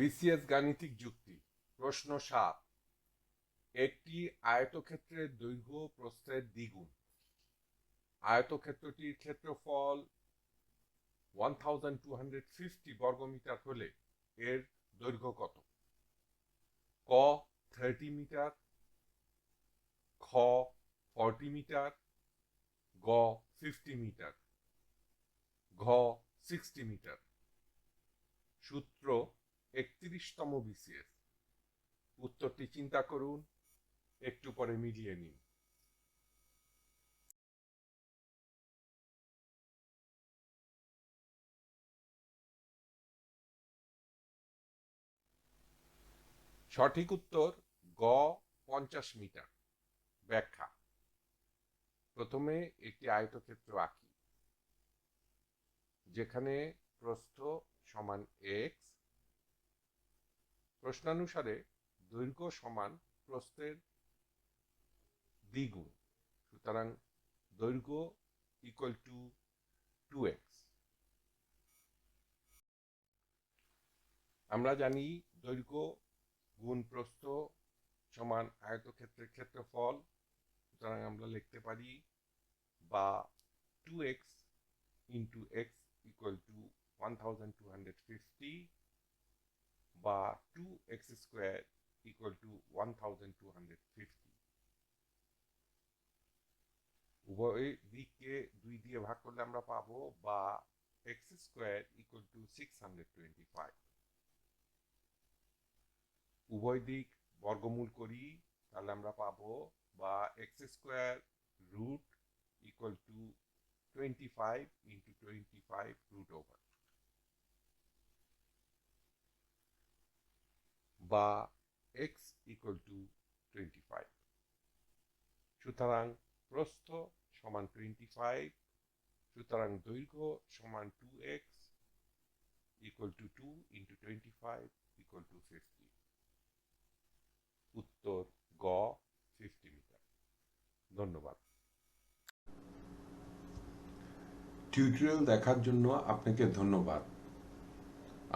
BCS গাণিতিক যুক্তি। প্রশ্ন সাত। একটি আয়তক্ষেত্রের দৈর্ঘ্য প্রস্থের দ্বিগুণ। আয়তক্ষেত্রটির ক্ষেত্রফল one thousand two hundred fifty বর্গমিটার হলে এর দৈর্ঘ্য কত? ক থার্টি মিটার। খ ফর্টি মিটার। গ ফিফটি মিটার। ঘ সিক্সটি মিটার। সূত্র একত্রিশতম বিসিএস উত্তরটি চিন্তা করুন, একটু পরে মিলিয়ে নিন। সঠিক উত্তর, গ, পঞ্চাশ মিটার। ব্যাখ্যা। প্রথমে একটি আয়তক্ষেত্র আঁকি। যেখানে প্রস্থ সমান এক্স প্রশ্নানুসারে দৈর্ঘ্য সমান প্রস্থের দ্বিগুণ। সুতরাং দৈর্ঘ্য ইকুয়াল টু টু এক্স আমরা জানি দৈর্ঘ্য গুণ প্রস্থ সমান আয়তক্ষেত্রের ক্ষেত্রফল। সুতরাং আমরা লিখতে পারি বা two x into x equal to one thousand two hundred fifty বা two x square equal to one thousand fifty উভয় দিককে দুই দিয়ে ভাগ করলে আমরা পাবো বা x square equal to six hundred twenty five উভয় দিক বর্গমূল করি, তাহলে আমরা পাবো বা x square root equal to twenty five into twenty five root over বা x equal to twenty five সুতরাং প্রস্থ সমান টোয়েন্টি ফাইভ সুতরাং দৈর্ঘ্য সমান two x equal to two into twenty five equal to fifty উত্তর গ ফিফটি মিটার ধন্যবাদ। টিউটোরিয়াল দেখার জন্য আপনাকে ধন্যবাদ।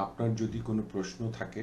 আপনার যদি কোনো প্রশ্ন থাকে